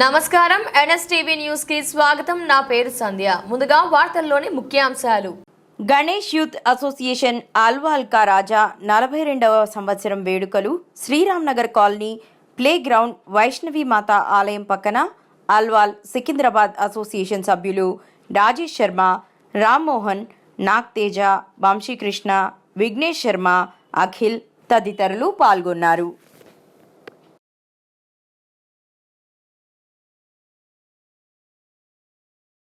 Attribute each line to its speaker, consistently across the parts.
Speaker 1: నమస్కారం. ఎన్ఎస్టీవీ న్యూస్కి స్వాగతం. నా పేరు సంధ్య. ముందుగా వార్తల్లోని ముఖ్యాంశాలు.
Speaker 2: గణేష్ యూత్ అసోసియేషన్ ఆల్వాల్కా రాజా నలభై రెండవ సంవత్సరం వేడుకలు. Sriram Nagar colony play ground Vaishnavi Mata ఆలయం పక్కన అల్వాల్ సికింద్రాబాద్ అసోసియేషన్ సభ్యులు రాజేష్ శర్మ రామ్మోహన్ నాగ్తేజ వంశీకృష్ణ విఘ్నేష్ శర్మ అఖిల్ తదితరులు పాల్గొన్నారు.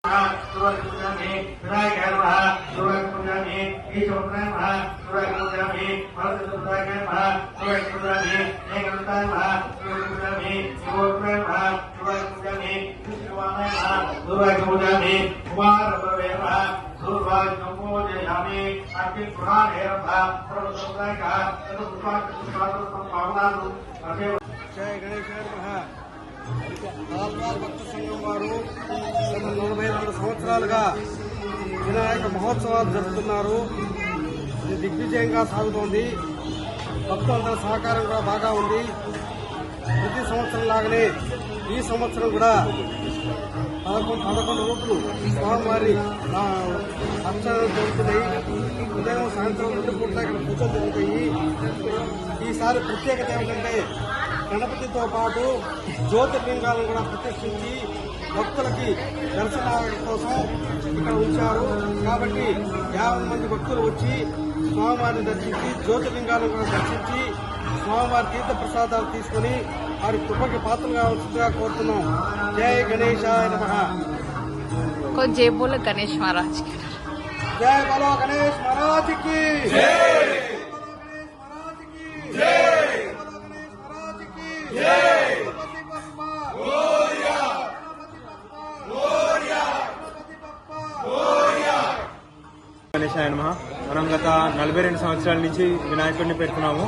Speaker 3: చూడకుండానే వినాయకాయ నమ చూడకుండానే ఈశ్వరాయ నమ చూడకుండానే వరదరాయ నమ చూడకుండానే ఏకంతాయ నమ చూడకుండానే శివోత్రాయ నమ చూడకుండానే విష్ణువాయ నమ చూడకుండానే కుమారభవే నమ సూర్వాజ్ఞమోజయామి అగ్ని పురాణే నమ సర్వసంప్రదాయ పావనాలు జయ గణేశాయ నమ ఆల్వార్ భక్త సంఘం వారు నలభై రెండు సంవత్సరాలుగా వినాయక మహోత్సవాలు జరుపుతున్నారు. ఇది దిగ్విజయంగా సాగుతోంది. భక్తులందరి సహకారం కూడా బాగా ఉంది. ప్రతి సంవత్సరం లాగానే ఈ సంవత్సరం కూడా పదకొండు పదకొండు రోజులు స్వామివారి అర్చనలు జరుగుతున్నాయి. ఉదయం సాయంత్రం రెండు పూట్ల ఇక్కడ పూజలు జరుగుతాయి. ఈసారి ప్రత్యేకత ఏమిటంటే గణపతితో పాటు జ్యోతిర్లింగాలను కూడా ప్రతిష్ఠించి భక్తులకి దర్శనాల కోసం ఇక్కడ ఉంచారు. కాబట్టి యాభై మంది భక్తులు వచ్చి స్వామివారిని దర్శించి జ్యోతిర్లింగాలను కూడా దర్శించి స్వామివారి తీర్థ ప్రసాదాలు తీసుకుని వారి కృపకి పాత్రలు కావాల్సిందిగా కోరుతున్నాం. జయ గణేశాయ నమ. జయ గణేష్ మహారాజ్ జయ బలో గణేష్ మహారాజ్కి
Speaker 4: గణేశాయ నమ. మనం గత నలభై రెండు సంవత్సరాల నుంచి వినాయకుడిని పెడుతున్నాము.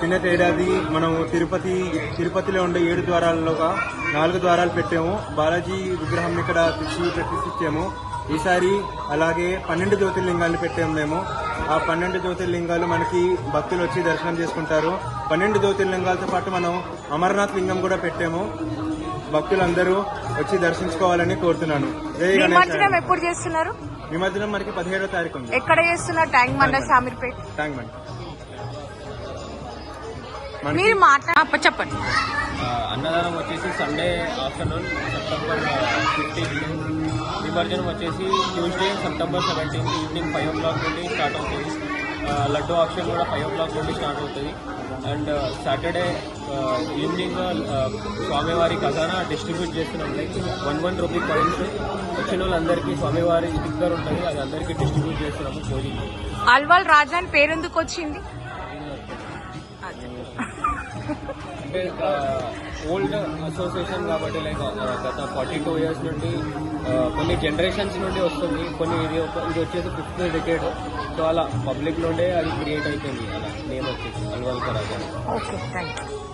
Speaker 4: కిందట ఏడాది మనం తిరుపతి తిరుపతిలో ఉండే ఏడు ద్వారాలలోగా నాలుగు ద్వారాలు పెట్టాము. బాలాజీ విగ్రహం ఇక్కడ తెచ్చి ప్రతిష్ఠించాము. ఈసారి అలాగే పన్నెండు జ్యోతిర్లింగాలు పెట్టాము మేము. ఆ పన్నెండు జ్యోతిర్లింగాలు మనకి భక్తులు వచ్చి దర్శనం చేసుకుంటారు. పన్నెండు జ్యోతిర్లింగాలతో పాటు మనం అమర్నాథ్ లింగం కూడా పెట్టాము. భక్తులందరూ వచ్చి దర్శించుకోవాలని కోరుతున్నాను.
Speaker 5: ఎప్పుడు చేస్తున్నారు?
Speaker 4: నిమజ్జనం మనకి పదిహేడో తారీఖు ఉంది.
Speaker 5: ఎక్కడ చేస్తున్నారు? ట్యాంక్ మండ షామీర్పేట్
Speaker 4: ట్యాంక్ బండ్
Speaker 5: మీరు మాట్లా చెప్పండి.
Speaker 6: అన్నదానం వచ్చేసి సండే ఆఫ్టర్నూన్ సెప్టెంబర్ ఫిఫ్టీన్త్. నిమజ్జనం వచ్చేసి Tuesday September seventeenth evening five o'clock నుండి స్టార్ట్ అవుతుంది. లడ్డు ఆప్షన్ కూడా ఫైవ్ ఓ క్లాక్ నుండి స్టార్ట్ అవుతుంది. అండ్ సాటర్డే ఈవినింగ్ స్వామివారి ఖజానా డిస్ట్రిబ్యూట్ చేస్తున్నాం. Like one one rupee coins వచ్చిన వాళ్ళందరికీ స్వామివారి దగ్గర ఉంటుంది. అది అందరికీ డిస్ట్రిబ్యూట్ చేస్తున్నాము భోజనం
Speaker 5: అల్వాల్ రాజా అని పేరెందుకు వచ్చింది?
Speaker 6: అంటే ఓల్డ్ అసోసియేషన్ కాబట్టి లైక్ uh, గత ఫార్టీ టూ ఇయర్స్ నుండి uh, కొన్ని జనరేషన్స్ నుండి వస్తుంది. కొన్ని ఇది ఇది వచ్చేసి ఫిఫ్త్ డికేడ్ సో అలా పబ్లిక్ నుండే అది క్రియేట్ అయిపోయింది. అలా నేమ్ వచ్చేసి అల్వాల్ కరాజా
Speaker 5: ఓకే థ్యాంక్ యూ